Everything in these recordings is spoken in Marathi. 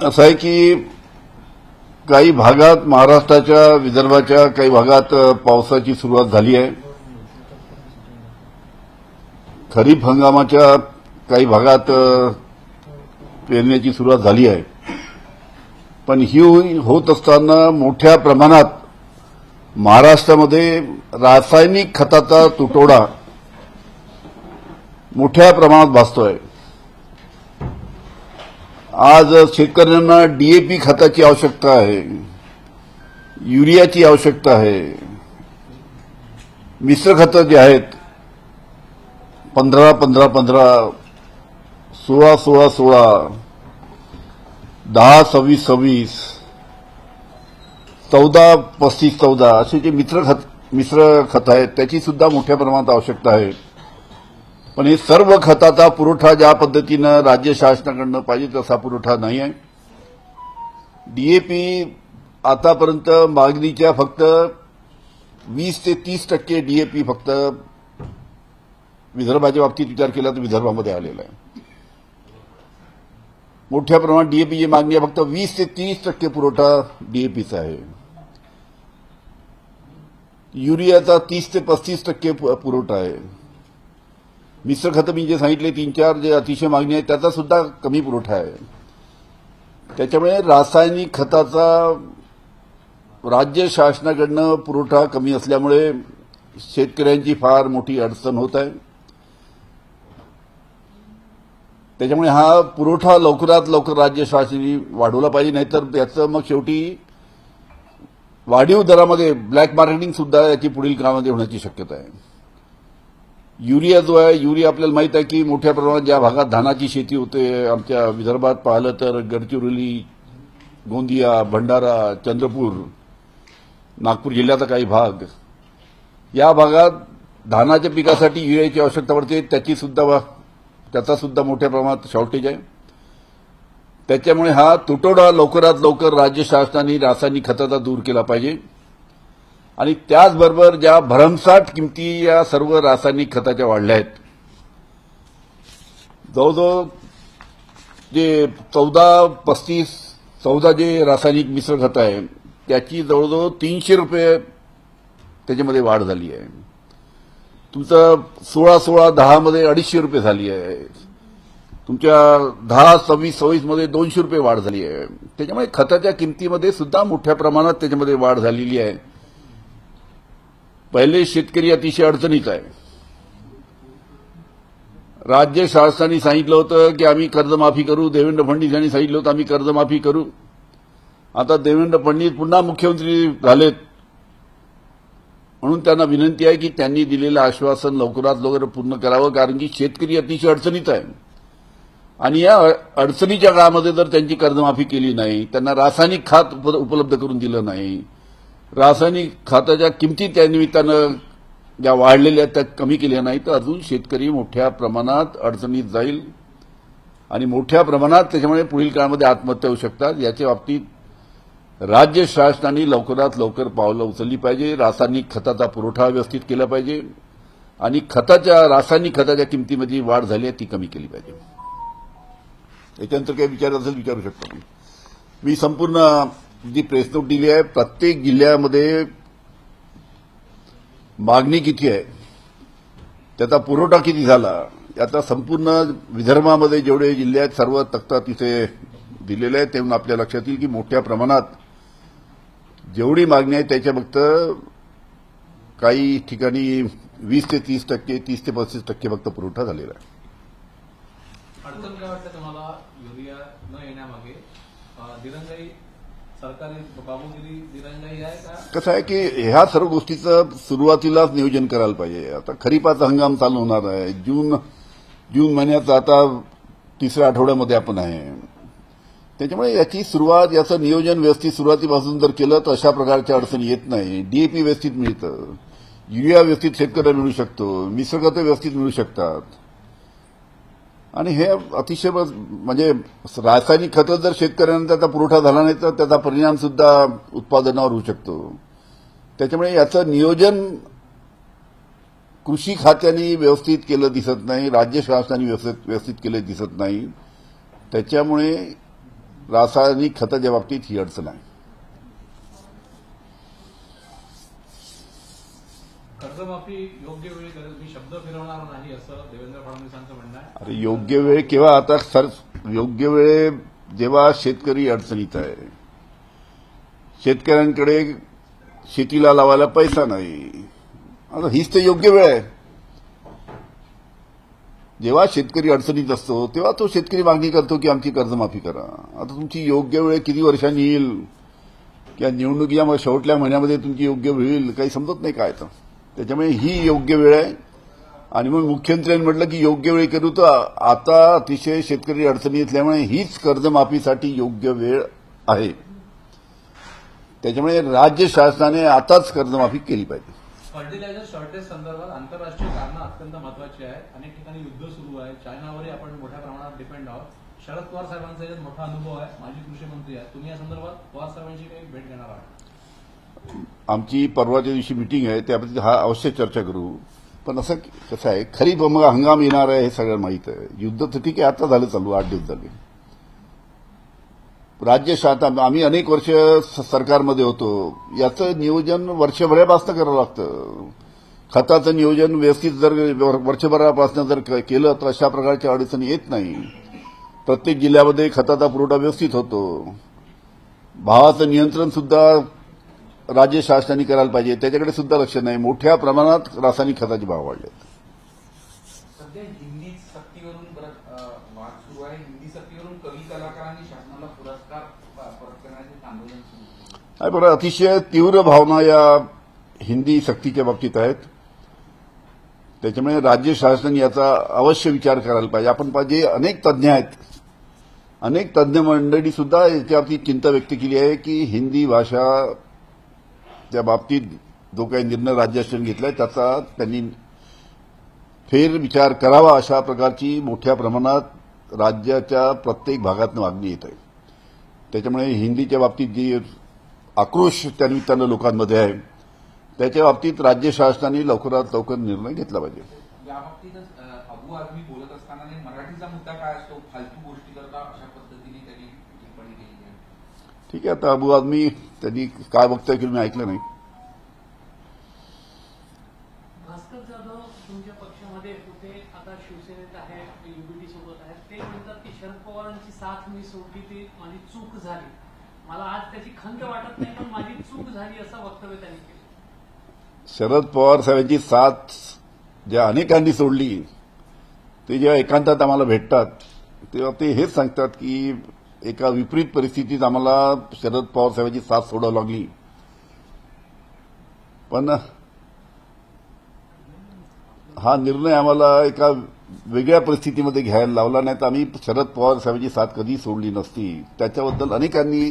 असं आहे की काही भागात महाराष्ट्राच्या विदर्भाच्या काही भागात पावसाची सुरुवात झाली आहे. खरीप हंगामाच्या काही भागात पेरण्याची सुरुवात झाली आहे. पण ही होत असताना मोठ्या प्रमाणात महाराष्ट्रामध्ये रासायनिक खताचा तुटवडा मोठ्या प्रमाणात भासतोय. आज शेतकऱ्यांना डीएपी खताची आवश्यकता आहे. युरियाची आवश्यकता आहे. मिश्र खतं जे आहेत पंधरा पंधरा पंधरा सोळा सोळा सोळा दहा सव्वीस सव्वीस चौदा पस्तीस चौदा असे जे मित्र खत मिश्र खत आहेत त्याची सुद्धा मोठ्या प्रमाणात आवश्यकता आहे. पण हे सर्व खताचा पुरवठा ज्या पद्धतीनं राज्य शासनाकडनं पाहिजे तसा पुरवठा नाही आहे. डीएपी आतापर्यंत मागणीच्या फक्त वीस ते तीस टक्के डीएपी फक्त विदर्भाच्या बाबतीत विचार केला तर विदर्भामध्ये आलेला आहे. मोठ्या प्रमाणात डीएपीची मागणी आहे फक्त वीस ते तीस टक्के पुरवठा डीएपीचा आहे. युरियाचा तीस ते पस्तीस टक्के पुरवठा आहे. मिश्र खतं मी जे सांगितले तीन चार जे अतिशय मागणी आहे त्याचा सुद्धा कमी पुरवठा आहे. त्याच्यामुळे रासायनिक खताचा राज्य शासनाकडनं पुरवठा कमी असल्यामुळे शेतकऱ्यांची फार मोठी अडचण होत आहे. त्याच्यामुळे हा पुरवठा लवकरात लवकर राज्य शासनाने वाढवला पाहिजे नाहीतर याचं मग शेवटी वाढीव दरामध्ये ब्लॅक मार्केटिंग सुद्धा याची पुढील काळामध्ये होण्याची शक्यता आहे. युरिया जो आहे युरिया आपल्याला माहीत आहे की मोठ्या प्रमाणात ज्या भागात धानाची शेती होते आमच्या विदर्भात पाहिलं तर गडचिरोली गोंदिया भंडारा चंद्रपूर नागपूर जिल्ह्याचा काही भाग. या भागात धानाच्या पिकासाठी युरियाची आवश्यकता पडते. त्याची सुद्धा त्याचा सुद्धा मोठ्या प्रमाणात शॉर्टेज आहे. त्याच्यामुळे हा तुटवडा लवकरात लवकर राज्य शासनाने रासायनिक खताचा दूर केला पाहिजे. आणि त्याचबरोबर ज्या भरमसाठ किमती या सर्व रासायनिक खताच्या वाढल्या आहेत जवळजवळ जे चौदा पस्तीस चौदा जे रासायनिक मिश्र खतं आहे त्याची जवळजवळ तीनशे रुपये त्याच्यामध्ये वाढ झाली आहे. तुमचं सोळा सोळा दहामध्ये अडीचशे रुपये झाली आहे. तुमच्या दहा सव्वीस सव्वीसमध्ये दोनशे रुपये वाढ झाली आहे. त्याच्यामुळे खताच्या किमतीमध्ये सुद्धा मोठ्या प्रमाणात त्याच्यामध्ये वाढ झालेली आहे. पहिले शेतकरी अतिशय अडचणीत आहे. राज्य शासनाने सांगितलं होतं की आम्ही कर्जमाफी करू देवेंद्र फडणवीस यांनी सांगितलं होतं आम्ही कर्जमाफी करू. आता देवेंद्र फडणवीस पुन्हा मुख्यमंत्री झालेत. म्हणून त्यांना विनंती आहे की त्यांनी दिलेलं आश्वासन लवकरात लवकर पूर्ण करावं कारण की शेतकरी अतिशय अडचणीत आहे. आणि या अडचणीच्या काळामध्ये जर त्यांची कर्जमाफी केली नाही त्यांना रासायनिक खात उपलब्ध करून दिलं नाही रासायनिक खताच्या किमती त्यानिमित्तानं ज्या वाढलेल्या आहेत त्या कमी केल्या नाही तर अजून शेतकरी मोठ्या प्रमाणात अडचणीत जाईल आणि मोठ्या प्रमाणात त्याच्यामुळे पुढील काळामध्ये आत्महत्या होऊ शकतात. याच्या बाबतीत राज्य शासनाने लवकरात लवकर पावलं उचलली पाहिजे. रासायनिक खताचा पुरवठा व्यवस्थित केला पाहिजे आणि खताच्या रासायनिक खताच्या किमतीमध्ये वाढ झाली आहे ती कमी केली पाहिजे. याच्यानंतर काही विचार असेल विचारू शकतो मी संपूर्ण जी प्रेस नोट दिली आहे प्रत्येक जिल्ह्यामध्ये मागणी किती आहे? त्याचा पुरवठा किती झाला? याचा संपूर्ण विदर्भामध्ये जेवढे जिल्हे आहेत सर्व तक्ता तिथे दिलेले आहे तेव्हा आपल्या लक्षात येईल की मोठ्या प्रमाणात जेवढी मागणी आहे त्याच्या फक्त काही ठिकाणी वीस ते तीस टक्के तीस ते पस्तीस टक्के फक्त पुरवठा झालेला आहे. अडचण काय वाटतं तुम्हाला? युरिया न येण्यामागे दिरंगाई कसं आहे की ह्या सर्व गोष्टीचं सुरुवातीलाच नियोजन करायला पाहिजे. आता खरीपाचा हंगाम चालू होणार आहे. जून जून महिन्याचा आता तिसऱ्या आठवड्यामध्ये आपण आहे. त्याच्यामुळे याची सुरुवात याचं नियोजन व्यवस्थित सुरुवातीपासून जर केलं तर अशा प्रकारच्या अडचणी येत नाही. डीएपी व्यवस्थित मिळतं. युरिया व्यवस्थित शेतकऱ्याला मिळू शकतो. मिश्र व्यवस्थित मिळू शकतात. आणि हे अतिशय म्हणजे रासायनिक खतं जर शेतकऱ्यांना त्याचा पुरवठा झाला नाही तर त्याचा परिणाम सुद्धा उत्पादनावर होऊ शकतो. त्याच्यामुळे याचं नियोजन कृषी खात्याने व्यवस्थित केलं दिसत नाही राज्य शासनाने व्यवस्थित व्यवस्थित केलं दिसत नाही. त्याच्यामुळे रासायनिक खताच्या बाबतीत ही अडचण आहे. कर्जमाफी योग्य वेळी करेल. मी शब्द फिरवणार नाही असं देवेंद्र फडणवीसांचं म्हणणं आहे. अरे योग्य वेळ केव्हा? आता सर योग्य वेळ जेव्हा शेतकरी अडचणीत आहे शेतकऱ्यांकडे शेतीला लावायला पैसा नाही. आता हीच तर योग्य वेळ आहे. जेव्हा शेतकरी अडचणीत असतो तेव्हा तो शेतकरी मागणी करतो की आमची कर्जमाफी करा. आता तुमची योग्य वेळ किती वर्षांनी येईल? किंवा निवडणुकीच्या शेवटल्या महिन्यामध्ये तुमची योग्य होईल काही समजत नाही काय तर त्याच्यामुळे ही योग्य वेळ आहे. आणि मग मुख्यमंत्र्यांनी म्हटलं की योग्य वेळी करू तर आता अतिशय शेतकरी अडचणी असल्यामुळे हीच कर्जमाफीसाठी योग्य वेळ आहे. त्याच्यामुळे राज्य शासनाने आताच कर्जमाफी केली पाहिजे. फर्टिलायझर शॉर्टेज संदर्भात आंतरराष्ट्रीय कारणं अत्यंत महत्वाची आहेत. अनेक ठिकाणी युद्ध सुरू आहे. चायनावरही आपण मोठ्या प्रमाणात डिपेंड आहोत. शरद पवार साहेबांचा याच्यात मोठा अनुभव आहे. माजी कृषी मंत्री आहे तुम्ही या संदर्भात पवार साहेबांची काही भेट घेणार आहात. आमची परवाच्या दिवशी मिटिंग आहे त्याबद्दल हा अवश्य चर्चा करू. पण असं कसं आहे खरीप मग हंगाम येणार आहे हे सगळं माहीत आहे. युद्ध तर ठीक आहे आता झालं चालू आठ दिवस झाले. राज्य शासन आम्ही अनेक वर्ष सरकारमध्ये होतो. याचं नियोजन वर्षभरापासून करावं लागतं. खताचं नियोजन व्यवस्थित जर वर्षभरापासून जर क- केलं तर अशा प्रकारच्या अडचणी येत नाही. प्रत्येक जिल्ह्यामध्ये खताचा पुरवठा व्यवस्थित होतो. भावाचं नियंत्रण सुद्धा राज्य शासनाने करायला पाहिजे. त्याच्याकडे सुद्धा लक्ष नाही. मोठ्या प्रमाणात रासायनिक खताचे भाव वाढले. आहे. बरं अतिशय तीव्र भावना या हिंदी सक्तीच्या बाबतीत आहेत. त्याच्यामुळे राज्य शासनाने याचा अवश्य विचार करायला पाहिजे. आपण पाहिजे अनेक तज्ज्ञ आहेत. अनेक तज्ज्ञ मंडळी सुद्धा याच्यावरती चिंता व्यक्त केली आहे की हिंदी भाषा त्या बाबतीत जो काही निर्णय राज्य शासन घेतलाय त्याचा त्यांनी फेर विचार करावा अशा प्रकारची मोठ्या प्रमाणात राज्याच्या प्रत्येक भागात मागणी येत आहे. त्याच्यामुळे हिंदीच्या बाबतीत जी आक्रोश त्यानिमित्तानं लोकांमध्ये आहे त्याच्या बाबतीत राज्य शासनाने लवकरात लवकर निर्णय घेतला पाहिजे. याबाबतीतच अबू आझमी बोलत असताना मराठीचा मुद्दा काय असतो? फालतू गोष्टी करता अशा पद्धतीने त्यांनी टिप्पणी केली आहे ठीक आहे आता अबू आदमी त्यांनी काय वक्तव्य केलं मी ऐकलं नाही. भास्कर जाधव तुमच्या पक्षामध्ये होते आता शिवसेनेत आहेत युबीटी सोबत आहेत ते म्हणतात की शरद पवारांची साथ मी सोडली ती माझी चूक झाली. मला आज त्याची खंत वाटत नाही पण माझी चूक झाली असं वक्तव्य त्यांनी केलं. शरद पवार साहेबांची साथ ज्या अनेकांनी सोडली ते जेव्हा एकांतात आम्हाला भेटतात तेव्हा ते हेच सांगतात की एका विपरीत परिस्थितीत आम्हाला शरद पवार साहेबांची साथ सोडावी लागली. पण हा निर्णय आम्हाला एका वेगळ्या परिस्थितीमध्ये घ्यायला लावला नाही तर आम्ही शरद पवार साहेबांची साथ कधी सोडली नसती. त्याच्याबद्दल अनेकांनी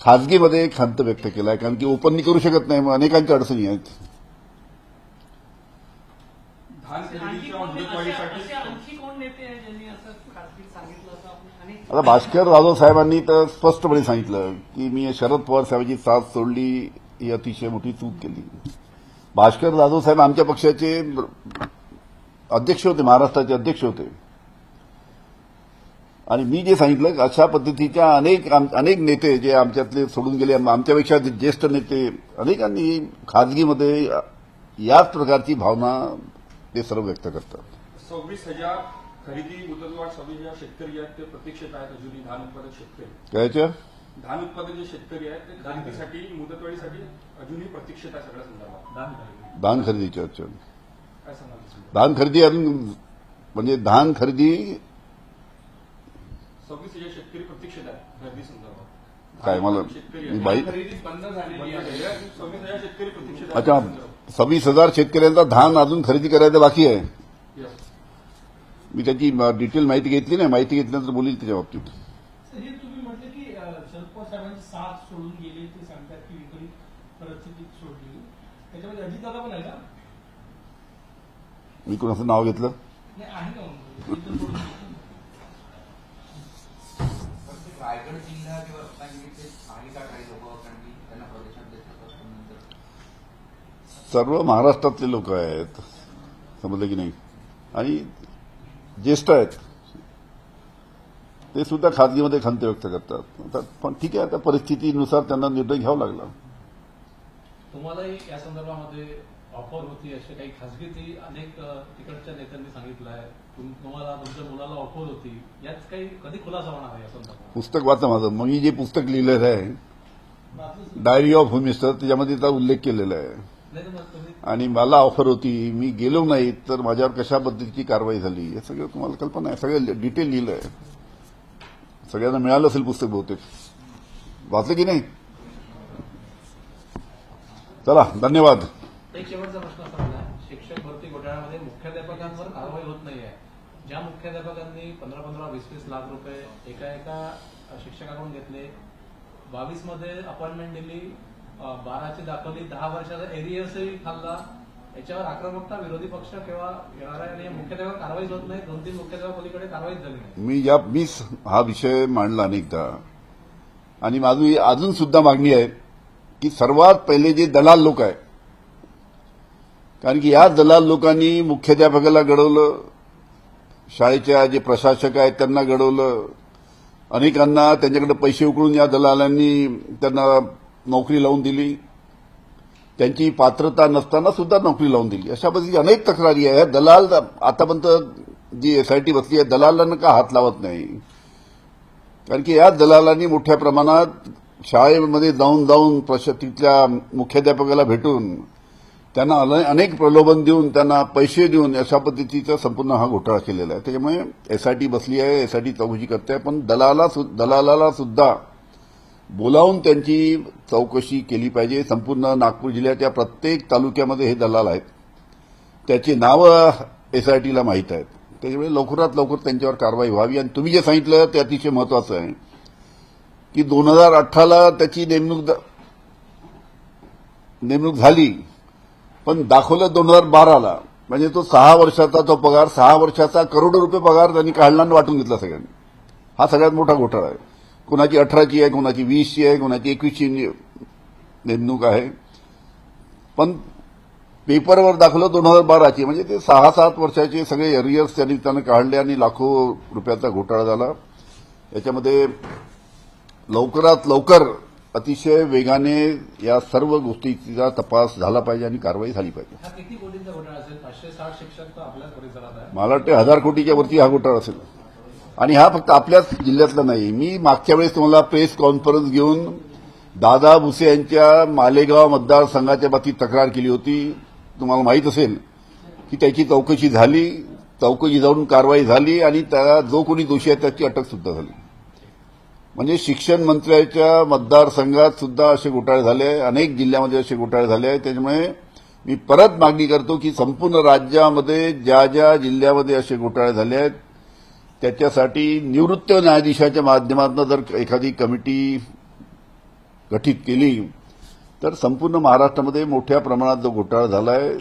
खाजगीमध्ये खंत व्यक्त केला आहे कारण की ओपननी करू शकत नाही मग अनेकांच्या अडचणी आहेत धान आणखी खरेदीच्या कोण असे- मुदतवाढीसाठी असे आणखी कोण नेते आहे ज्यांनी असं खासगी सांगितलं असं आपण अनेक आता भास्कर जाधव साहेबांनी तर स्पष्टपणे सांगितलं की मी शरद पवार साहेबांची साथ सोडली ही अतिशय मोठी चूक केली. भास्कर जाधव साहेब आमच्या पक्षाचे अध्यक्ष होते महाराष्ट्राचे अध्यक्ष होते. आणि मी जे सांगितलं अशा पद्धतीच्या अनेक आम- अनेक नेते जे आमच्यातले सोडून गेले आमच्यापेक्षा जे ज्येष्ठ नेते अनेकांनी खाजगीमध्ये याच प्रकारची भावना ते सर्व व्यक्त करतात. सव्वीस हजार खरेदी मुदतवाढ हजार शेतकरी आहेत ते प्रतीक्षेत आहेत अजूनही धान उत्पादक शेतकरी. कायच्या धान उत्पादक जे शेतकरी आहेत ते खरेदीसाठी मुदतवाढीसाठी अजूनही प्रतीक्षेत आहे सगळ्या संदर्भात. धान खरेदीच्या अडचण काय सांगाल तुम्ही? धान खरेदी अजून म्हणजे धान खरेदी सव्वीस हजार शेतकरी प्रतीक्षेत आहेत खरेदी संदर्भात. काय मला बंद झालेली आहे. सव्वीस हजार शेतकरी प्रतीक्षेत अच्छा. सव्वीस हजार शेतकऱ्यांचा धान अजून खरेदी करायचं बाकी आहे. मी त्याची डिटेल माहिती घेतली नाही. माहिती घेतल्यानंतर बोलील त्याच्या बाबतीत. तुम्ही म्हटलं की अ, शरद पवार साहेबांची साथ सोडून गेले ते सांगतात की विपरीत परिस्थितीत सोडली. त्याच्यामध्ये अजितदादा पण आहे का? मी कोणाचं नाव घेतलं? रायगड जिल्हा किंवा रत्नागिरीचे आहे का काही लोक त्यांना असतात नंतर. सर्व महाराष्ट्रातले लोक आहेत. समजलं की नाही? आणि ज्येष्ठ आहेत ते सुद्धा खाजगीमध्ये खंत व्यक्त करतात. आता पण ठीक आहे आता परिस्थितीनुसार त्यांना निर्णय घ्यावा लागला. तुम्हालाही या संदर्भामध्ये ऑफर होती अशी काही खासगी ती अनेक तिकडच्या नेत्यांनी सांगितलं आहे तुम- तुम्हाला तुमच्या मुलाला ऑफर होती. यात काही कधी खुलासा होणार आहे या पुस्तक वाचा माझं. मग मी जे पुस्तक लिहिलेलं आहे डायरी ऑफ होम मिनिस्टर त्याच्यामध्ये त्याचा उल्लेख केलेला आहे. आणि मला ऑफर होती मी गेलो नाही तर माझ्यावर कशा पद्धतीची कारवाई झाली? हे सगळं तुम्हाला कल्पना आहे. सगळं डिटेल लिहिलं आहे सगळ्यांना मिळालं असेल पुस्तक बहुतेक. वाचलं की नाही? चला धन्यवाद. एक शेवटचा प्रश्न असा शिक्षक भरती घोटाळ्यामध्ये मुख्याध्यापकांवर कारवाई होत नाहीये ज्या मुख्याध्यापकांनी पंधरा पंधरा वीस वीस लाख रुपये एका एका शिक्षकाकडून घेतले बावीसमध्ये अपॉइंटमेंट दिली बाराची दाखवली. दहा वर्षाचा एरियर्सही खाल्ला. याच्यावर आक्रमकता विरोधी पक्ष किंवा येणार आहे? आणि होत नाही. दोन तीन मुख्याध्यापक पलीकडे कारवाईच झाली नाही. मी या मीच हा विषय मांडला अनेकदा आणि माझी अजून सुद्धा मागणी आहे की सर्वात पहिले जे दलाल लोक आहे कारण की या दलाल लोकांनी मुख्याध्यापकाला घडवलं शाळेच्या जे प्रशासक आहेत त्यांना घडवलं अनेकांना त्यांच्याकडे पैसे उकळून या दलालांनी त्यांना नोकरी लावून दिली. त्यांची पात्रता नसताना सुद्धा नोकरी लावून दिली. अशा पद्धतीची अनेक तक्रारी आहे दलाल आतापर्यंत जी एसआयटी बसली आहे दलालांना का हात लावत नाही? कारण की या दलालांनी मोठ्या प्रमाणात शाळेमध्ये जाऊन जाऊन तिथल्या मुख्याध्यापकाला भेटून त्यांना अनेक प्रलोभन देऊन त्यांना पैसे देऊन अशा पद्धतीचा संपूर्ण हा घोटाळा केलेला आहे. त्याच्यामुळे एसआयटी बसली आहे एसआयटी चौकशी करते आहे पण दलाला दलालाला सुद्धा बोलावून त्यांची चौकशी केली पाहिजे. संपूर्ण नागपूर जिल्ह्याच्या प्रत्येक तालुक्यामध्ये हे दलाल आहेत. त्याची नावं एसआयटीला माहीत आहेत. त्याच्यामुळे लवकरात लवकर त्यांच्यावर कारवाई व्हावी. आणि तुम्ही जे सांगितलं ते अतिशय महत्वाचं आहे. की दोन हजार अठराला त्याची नेमणूक नेमणूक झाली. पण दाखवलं दोन हजार बाराला. म्हणजे तो सहा वर्षाचा तो पगार सहा वर्षाचा करोडो रुपये पगार त्यांनी काढला आणि वाटून घेतला सगळ्यांनी. हा सगळ्यात मोठा घोटाळा आहे. कोणाची अठराची आहे कोणाची वीसची आहे कोणाची एकवीसची नेमणूक आहे. पण पेपरवर दाखवलं दोन हजार बाराची म्हणजे ते सहा सात वर्षाचे सगळे एरियर्स त्यांनी त्यानं काढले आणि लाखो रुपयाचा घोटाळा झाला. याच्यामध्ये लवकरात लवकर अतिशय वेगाने या सर्व गोष्टीचा तपास झाला पाहिजे आणि कारवाई झाली पाहिजे. मला वाटतं हजार कोटीच्या वरती हा घोटाळा असेल. आणि हा फक्त आपल्याच जिल्ह्यातला नाही. मी मागच्या वेळेस तुम्हाला प्रेस कॉन्फरन्स घेऊन दादा भुसे यांच्या मालेगाव मतदारसंघाच्या बाबतीत तक्रार केली होती. तुम्हाला माहीत असेल की त्याची चौकशी झाली चौकशी जाऊन कारवाई झाली आणि त्याला जो कोणी दोषी आहे त्याची अटक सुद्धा झाली. म्हणजे शिक्षण मंत्र्याच्या मतदारसंघात सुद्धा असे घोटाळे झाले अनेक जिल्ह्यामध्ये असे घोटाळे झाले त्याच्यामुळे मी परत मागणी करतो की संपूर्ण राज्यामध्ये ज्या ज्या जिल्ह्यामध्ये असे घोटाळे झाले आहेत त्याच्यासाठी निवृत्त न्यायाधीशाच्या माध्यमातून जर एखादी कमिटी गठीत केली तर संपूर्ण महाराष्ट्रामध्ये मोठ्या प्रमाणात जो घोटाळा झाला आहे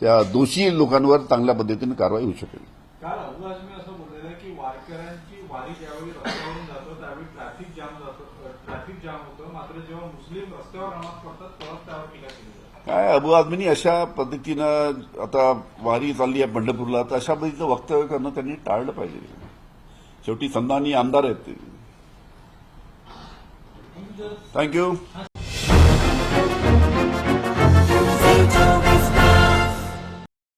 त्या दोषी लोकांवर चांगल्या पद्धतीने कारवाई होऊ शकेल. काल अबू असं बोललेलं की वारकऱ्यांची वारी ज्यावेळी रस्त्यावरून जातो त्यावेळी ट्रॅफिक जाम जातो ट्रॅफिक जाम होतं. मात्र जेव्हा मुस्लिम रस्त्यावर नमाज पडतात तेव्हाच त्यावर टीका केली जाते. काय अबू आझमीनी अशा पद्धतीनं आता वारी चालली आहे पंढरपूरला तर अशा पद्धतीचं वक्तव्य करणं त्यांनी टाळलं पाहिजे. शेवटी संधानी आमदार आहेत ते. थँक्यू